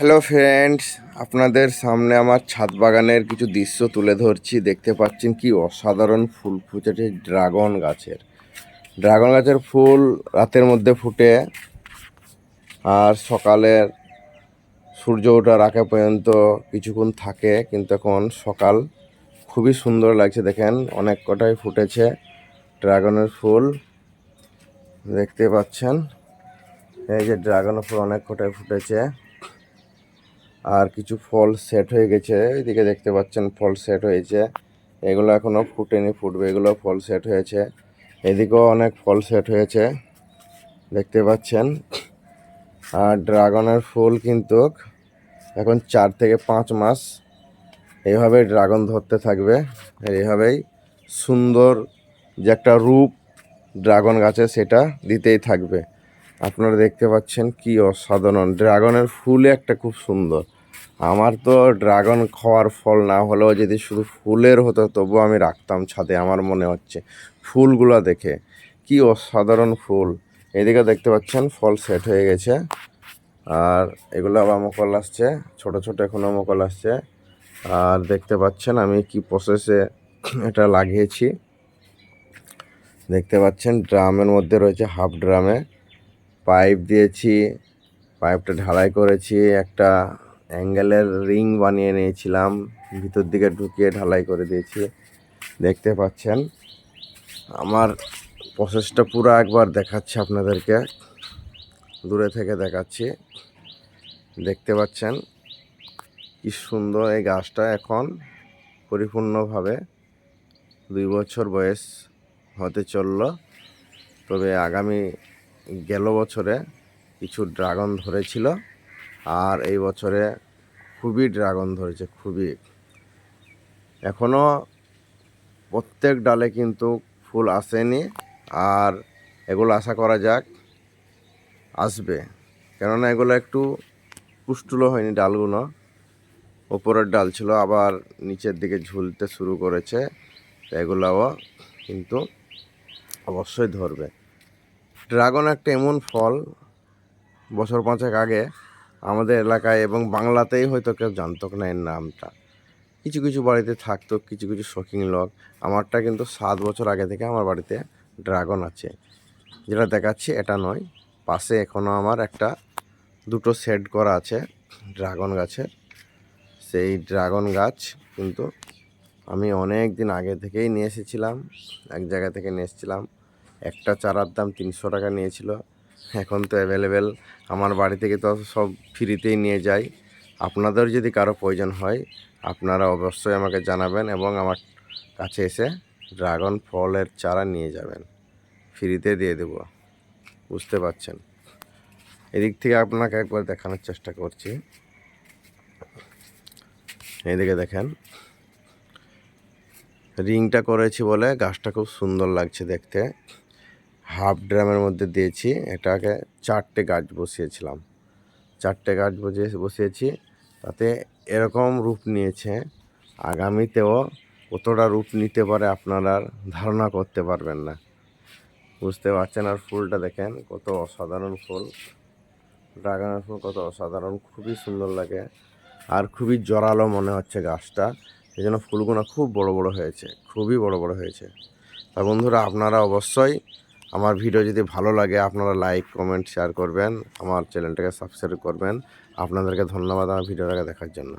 Hello friends আপনাদের সামনে আমার ছাদ বাগানের কিছু দৃশ্য তুলে ধরছি। দেখতে পাচ্ছেন কি অসাধারণ ফুল ফুটেছে ড্রাগন গাছের। ড্রাগন গাছের ফুল রাতের মধ্যে ফুটে আর সকালের সূর্য ওঠার আগে পর্যন্ত কিছুক্ষণ থাকে, কিন্তু এখন সকাল খুবই সুন্দর লাগছে দেখেন। অনেক কটাই ফুটেছে ড্রাগনের ফুল। দেখতে পাচ্ছেন? এই যে ড্রাগনের ফুল অনেক কটাই ফুটেছে। আর কিছু ফল সেট হয়ে গেছে। এদিকে দেখতে পাচ্ছেন ফল সেট হয়েছে। এগুলো এখনও ফুটেনি, ফুটবে। এগুলো ফল সেট হয়েছে। এদিকেও অনেক ফল সেট হয়েছে। দেখতে পাচ্ছেন? আর ড্রাগনের ফুল কিন্তু এখন চার থেকে পাঁচ মাস এইভাবে ড্রাগন ধরতে থাকবে। এইভাবেই সুন্দর যে একটা রূপ ড্রাগন গাছে সেটা দিতেই থাকবে। আপনারা দেখতে পাচ্ছেন কি অসাধারণ। ড্রাগনের ফুলে একটা খুব সুন্দর। আমার তো ড্রাগন খাওয়ার ফল না হলেও যদি শুধু ফুলের হতো, তবুও আমি রাখতাম ছাদে, আমার মনে হচ্ছে। ফুলগুলো দেখে। কি অসাধারণ ফুল। এদিকে দেখতে পাচ্ছেন, ফল সেট হয়ে গেছে। আর এগুলো আবার মকল আসছে, ছোট ছোট এখনও মকল আসছে। আর দেখতে পাচ্ছেন, আমি কি প্রসেসে এটা লাগিয়েছি। দেখতে পাচ্ছেন, ড্রামের মধ্যে রয়েছে হাফ ড্রামে পাইপ দিয়েছি, পাইপটা ঢালাই করেছি, একটা অ্যাঙ্গেলের রিং বানিয়ে নিয়েছিলাম, ভিতর দিকে ঢুকিয়ে ঢালাই করে দিয়েছি, দেখতে পাচ্ছেন। আমার প্রসেসটা পুরো একবার দেখাচ্ছি আপনাদেরকে, দূরে থেকে দেখাচ্ছি, দেখতে পাচ্ছেন কি সুন্দর এই গাছটা এখন পরিপূর্ণভাবে দুই বছর বয়স হতে চলল, তবে আগামী গেল বছরে কিছু ড্রাগন ধরেছিল, আর এই বছরে খুবই ড্রাগন ধরেছে, খুবই। এখনও প্রত্যেক ডালে কিন্তু ফুল আসেনি, আর এগুলো আশা করা যাক আসবে। কেননা এগুলো একটু পুষ্টুলো হয়নি ডালগুলো, ওপরের ডাল ছিল, আবার নিচের দিকে ঝুলতে শুরু করেছে এগুলোও কিন্তু অবশ্যই ধরবে। ড্রাগন একটা এমন ফল, বছর পাঁচেক আগে আমাদের এলাকায় এবং বাংলাতেই হয়তো কেউ জানতো না এর নামটা। কিছু কিছু বাড়িতে থাকতো, কিছু কিছু শৌখিন লোক। আমারটা কিন্তু সাত বছর আগে থেকে আমার বাড়িতে ড্রাগন আছে। যেটা দেখাচ্ছি, এটা নয়। পাশে এখনও আমার একটা, দুটো সেট করা আছে ড্রাগন গাছের সেই ড্রাগন গাছ কিন্তু আমি অনেক দিন আগে থেকেই নিয়ে এসেছিলাম, এক জায়গা থেকে নিয়ে এসেছিলাম। একটা চারার দাম তিনশো টাকা নিয়েছিল। এখন তো অ্যাভেলেবেল আমার বাড়ি থেকে তো সব ফ্রিতেই নিয়ে যাই। আপনাদের যদি কারও প্রয়োজন হয়, আপনারা অবশ্যই আমাকে জানাবেন এবং আমার কাছে এসে ড্রাগন ফলের চারা নিয়ে যাবেন। ফ্রিতে দিয়ে দেব। বুঝতে পারছেন? এদিক থেকে আপনাকে একবার দেখানোর চেষ্টা করছি। এদিকে দেখেন। রিংটা করেছি বলে গাছটা খুব সুন্দর লাগছে দেখতে। হাফ ড্রামের মধ্যে দিয়েছি, এটাকে চারটে গাছ বসিয়েছিলাম। চারটে গাছ বসিয়ে, বসিয়েছি, তাতে এরকম রূপ নিয়েছে। আগামীতেও কতটা রূপ নিতে পারে আপনারা ধারণা করতে পারবেন না। বুঝতে পারছেন আর ফুলটা দেখেন, কত অসাধারণ ফুল। ড্রাগনের ফুল কত অসাধারণ, খুবই সুন্দর লাগে। আর খুবই জোরালো মনে হচ্ছে গাছটা। এই জন্য ফুলগুলো খুব বড় বড় হয়েছে, খুবই বড় বড় হয়েছে। তা বন্ধুরা, আপনারা অবশ্যই আমার ভিডিও যদি ভালো লাগে, আপনারা লাইক কমেন্ট শেয়ার করবেন। আমার চ্যানেলটাকে সাবস্ক্রাইব করবেন। আপনাদেরকে ধন্যবাদ আমার ভিডিওটাকে দেখার জন্য।